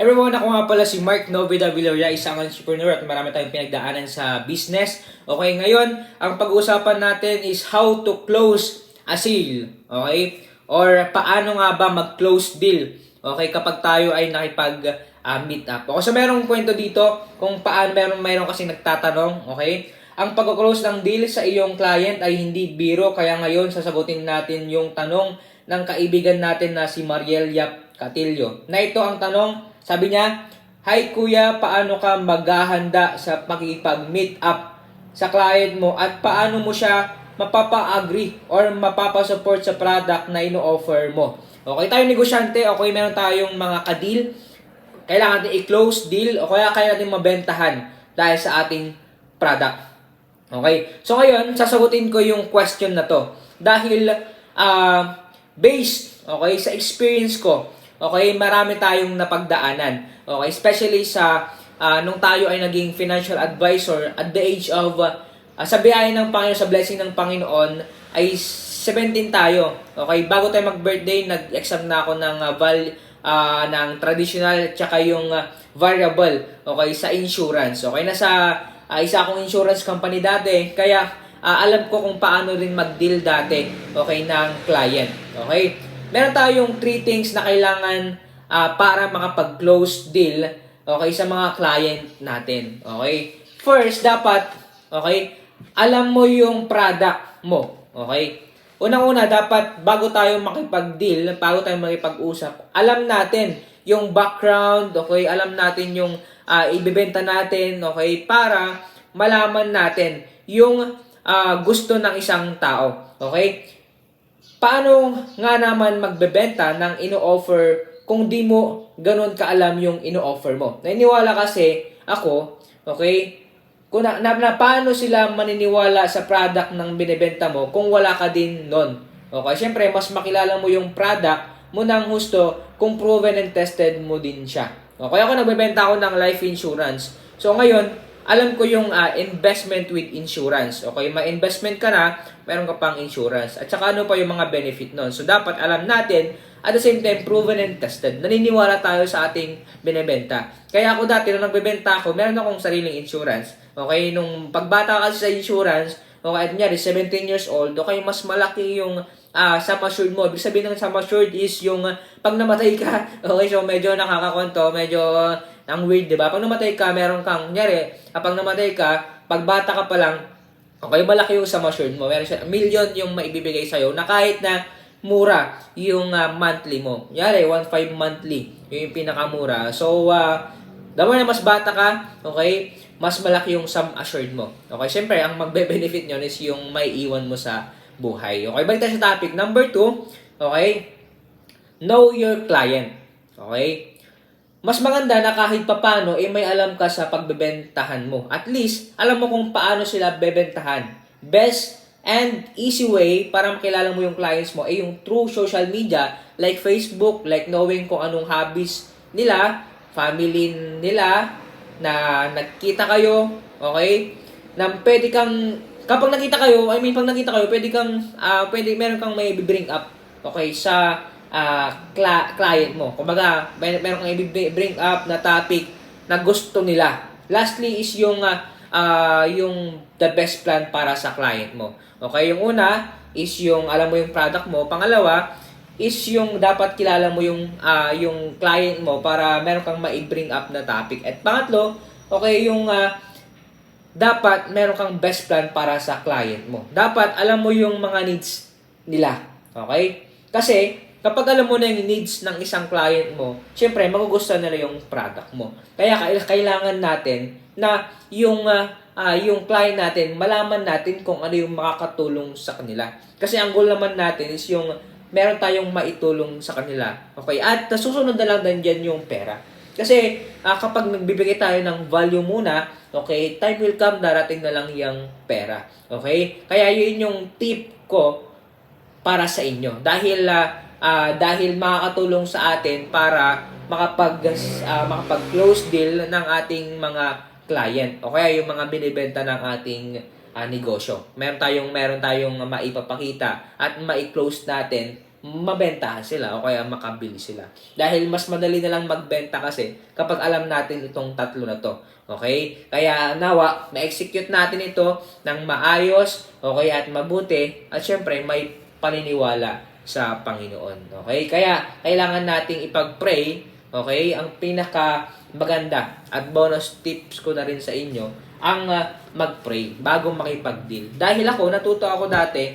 Everyone, ako nga pala si Mark Novida Villaria, isang entrepreneur at marami tayong pinagdaanan sa business. Okay, ngayon, ang pag-uusapan natin is how to close a sale. Okay? Or paano nga ba mag-close deal. Okay, kapag tayo ay nakipag ah, meet up. Okay, so merong kwento dito kung paano meron meron kasi nagtatanong, okay? Ang pag-close ng deal sa iyong client ay hindi biro kaya ngayon sasagutin natin yung tanong ng kaibigan natin na si Mariel Yap Catillo. Na ito ang tanong, sabi niya, Hi kuya, paano ka maghahanda sa pakipag-meet up sa client mo at paano mo siya mapapa-agree or mapapa-support sa product na ino-offer mo? Okay, tayo negosyante, okay, meron tayong mga ka-deal, kailangan natin i-close deal o kaya kaya natin mabentahan dahil sa ating product. Okay? So ngayon, sasagutin ko yung question na to. Dahil ah based okay sa experience ko, okay, marami tayong napagdaanan. Okay, especially sa ah, nung tayo ay naging financial advisor at the age of ah, sa biyaya ng Panginoon, sa blessing ng Panginoon ay 17 tayo. Okay, bago tayo mag-birthday, nag-exam na ako ng ah, val ah, ng traditional tsaka yung ah, variable okay sa insurance. Okay, nasa ah, isa akong insurance company dati kaya ah, alam ko kung paano rin mag-deal dati okay ng client. Okay? Meron tayong three things na kailangan ah, para makapag-close deal okay sa mga client natin. Okay? First, dapat okay, alam mo yung product mo. Okay? Unang-una, dapat bago tayo makipag-deal, bago tayo makipag-usap, alam natin yung background, okay? Alam natin yung ah, ibebenta natin, okay? Para malaman natin yung ah, gusto ng isang tao, okay? Paano nga naman magbebenta ng ino-offer kung di mo ganun kaalam yung ino-offer mo? Naniniwala kasi ako, okay, kung na, na, na paano sila maniniwala sa product ng binebenta mo kung wala ka din nun. Okay, syempre, mas makilala mo yung product mo ng husto kung proven and tested mo din siya. Okay, ako nagbebenta ako ng life insurance. So ngayon, alam ko yung ah, investment with insurance. Okay, may investment ka na, meron ka pang insurance. At saka ano pa yung mga benefit nun. So dapat alam natin, at the same time, proven and tested. Naniniwala tayo sa ating binebenta. Kaya ako dati, nung nagbebenta ako, meron akong sariling insurance. Okay, nung pagbata kasi sa insurance, okay, at nyari, 17 years old, okay, mas malaki yung ah sum assured mo. Ibig sabihin ng sum assured is yung ah, pag namatay ka, okay, so medyo nakakakonto, medyo ah, ang weird, di ba? Pag namatay ka, meron kang, nyari, kapag namatay ka, pag bata ka pa lang, okay, malaki yung sum assured mo. Meron siya, million yung maibibigay sa'yo na kahit na mura yung ah, monthly mo. Nyari, 1.5 monthly, yun yung pinakamura. So, uh, Damo na mas bata ka, okay, mas malaki yung sum assured mo. Okay, syempre, ang magbe-benefit nyo is yung may iwan mo sa buhay. Okay, balik tayo sa topic. Number two, okay, know your client. Okay? Mas maganda na kahit papano, eh may alam ka sa pagbebentahan mo. At least, alam mo kung paano sila bebentahan. Best and easy way para makilala mo yung clients mo ay yung through social media like Facebook, like knowing kung anong hobbies nila, family nila, na nagkita kayo, okay? Na pwede kang, kapag nakita kayo, I mean, pag nakita kayo, pwede kang, ah pwede, meron kang may bring up, okay, sa cla- client mo. Kumbaga, may, meron kang i-bring up na topic na gusto nila. Lastly is yung, ah ah, yung the best plan para sa client mo. Okay, yung una is yung, alam mo yung product mo. Pangalawa, is yung dapat kilala mo yung ah, yung client mo para meron kang mai-bring up na topic. At pangatlo, okay, yung ah, dapat meron kang best plan para sa client mo. Dapat alam mo yung mga needs nila. Okay? Kasi kapag alam mo na yung needs ng isang client mo, syempre magugustuhan nila yung product mo. Kaya kail- kailangan natin na yung ah, ah, yung client natin, malaman natin kung ano yung makakatulong sa kanila. Kasi ang goal naman natin is yung meron tayong maitulong sa kanila. Okay? At uh, susunod na lang din dyan yung pera. Kasi ah, kapag nagbibigay tayo ng value muna, okay, time will come, darating na lang yung pera. Okay? Kaya yun yung tip ko para sa inyo. Dahil ah, ah, dahil makakatulong sa atin para makapag ah, makapag-close deal ng ating mga client o kaya yung mga binibenta ng ating ah, negosyo. Meron tayong meron tayong maipapakita at mai-close natin mabentahan sila o kaya makabili sila. Dahil mas madali na lang magbenta kasi kapag alam natin itong tatlo na to. Okay? Kaya nawa, ma-execute natin ito ng maayos, okay, at mabuti, at syempre may paniniwala sa Panginoon. Okay? Kaya kailangan nating ipag-pray, okay? Ang pinaka maganda at bonus tips ko na rin sa inyo ang ah, mag-pray bago makipag-deal. Dahil ako, natuto ako dati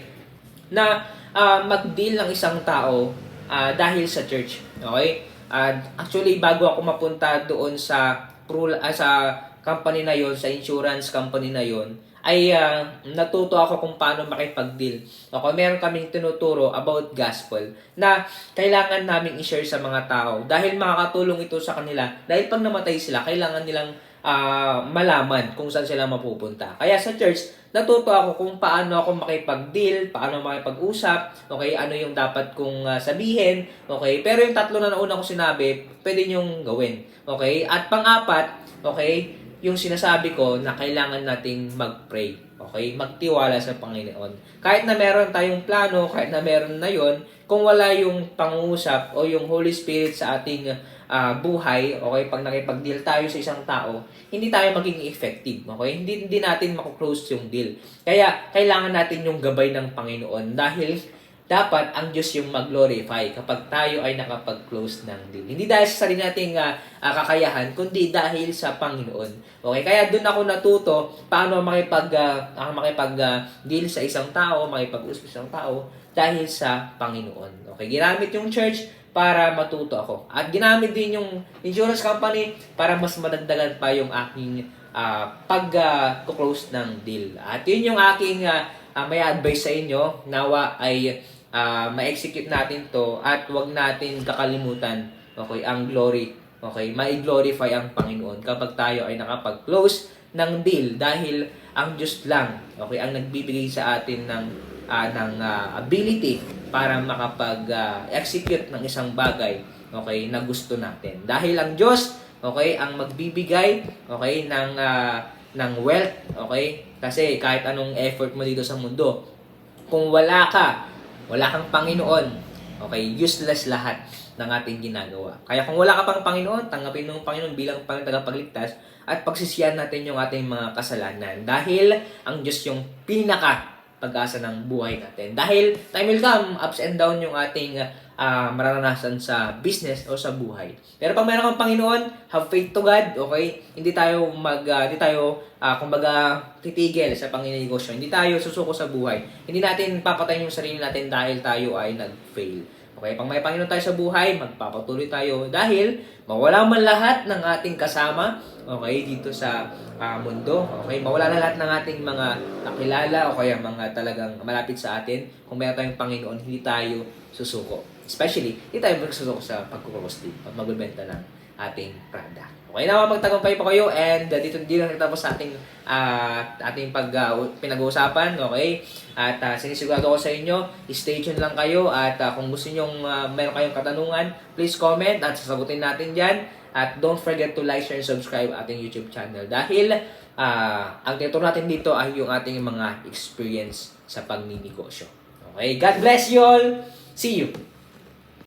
na ah, mag-deal ng isang tao ah, dahil sa church. Okay? And actually, bago ako mapunta doon sa pro, ah, sa company na yon sa insurance company na yon ay ah, natuto ako kung paano makipag-deal. Okay, meron kaming tinuturo about gospel na kailangan naming i-share sa mga tao dahil makakatulong ito sa kanila. Dahil pag namatay sila, kailangan nilang ah, malaman kung saan sila mapupunta. Kaya sa church, natuto ako kung paano ako makipag-deal, paano makipag-usap, okay, ano yung dapat kong ah, sabihin, okay. Pero yung tatlo na nauna ko sinabi, pwede nyong gawin, okay. At pang-apat, okay, yung sinasabi ko na kailangan nating mag-pray. Okay? Magtiwala sa Panginoon. Kahit na meron tayong plano, kahit na meron na yon, kung wala yung pangungusap o yung Holy Spirit sa ating ah, buhay, okay, pag nakipag-deal tayo sa isang tao, hindi tayo maging effective, okay? Hindi hindi natin mako-close yung deal. Kaya kailangan natin yung gabay ng Panginoon dahil dapat ang Diyos yung mag-glorify kapag tayo ay nakapag-close ng deal. Hindi dahil sa sarili nating ah, kakayahan, kundi dahil sa Panginoon. Okay, kaya doon ako natuto paano makipag ah, ah, makipag ah, deal sa isang tao, makipag-usap sa isang tao dahil sa Panginoon. Okay, ginamit yung church para matuto ako. At ginamit din yung insurance company para mas madagdagan pa yung aking ah, pag-close ng deal. At yun yung aking ah, ah, may advice sa inyo. Nawa ay ah, ma-execute natin to at wag natin kakalimutan okay, ang glory. Okay, mai-glorify ang Panginoon kapag tayo ay nakapag-close ng deal dahil ang Diyos lang okay ang nagbibigay sa atin ng ah, ng ah, ability para makapag-execute ng isang bagay okay na gusto natin. Dahil ang Diyos okay ang magbibigay okay ng ah, ng wealth okay kasi kahit anong effort mo dito sa mundo kung wala ka wala kang Panginoon okay useless lahat ng ating ginagawa. Kaya kung wala ka pang Panginoon, tanggapin ang Panginoon bilang Panginoon tagapagligtas at pagsisiyan natin yung ating mga kasalanan dahil ang Diyos yung pinaka pag-asa ng buhay natin. Dahil time will come, ups and down yung ating ah, mararanasan sa business o sa buhay. Pero pag meron kang Panginoon, have faith to God, okay? Hindi tayo mag, ah, hindi tayo, ah, kumbaga, titigil sa panginegosyo. Hindi tayo susuko sa buhay. Hindi natin papatayin yung sarili natin dahil tayo ay nag-fail. Okay, pag may Panginoon tayo sa buhay, magpapatuloy tayo dahil mawala man lahat ng ating kasama, okay, dito sa ah, mundo, okay, mawala na lahat ng ating mga nakilala o kaya mga talagang malapit sa atin, kung meron tayong Panginoon, hindi tayo susuko. Especially, hindi tayo magsusuko sa pagkukusti at magbebenta ng ating product. Okay na magtagumpay pa kayo and uh, dito na natapos ating ah, ating pag uh, pinag-uusapan, okay? At uh, sinisigurado ko sa inyo, stay tuned lang kayo at uh, kung gusto niyo meron kayong katanungan, please comment at sasagutin natin diyan. At don't forget to like, share, and subscribe ating YouTube channel dahil ah, ang tinuturo natin dito ay yung ating mga experience sa pagninegosyo. Okay, God bless you all. See you.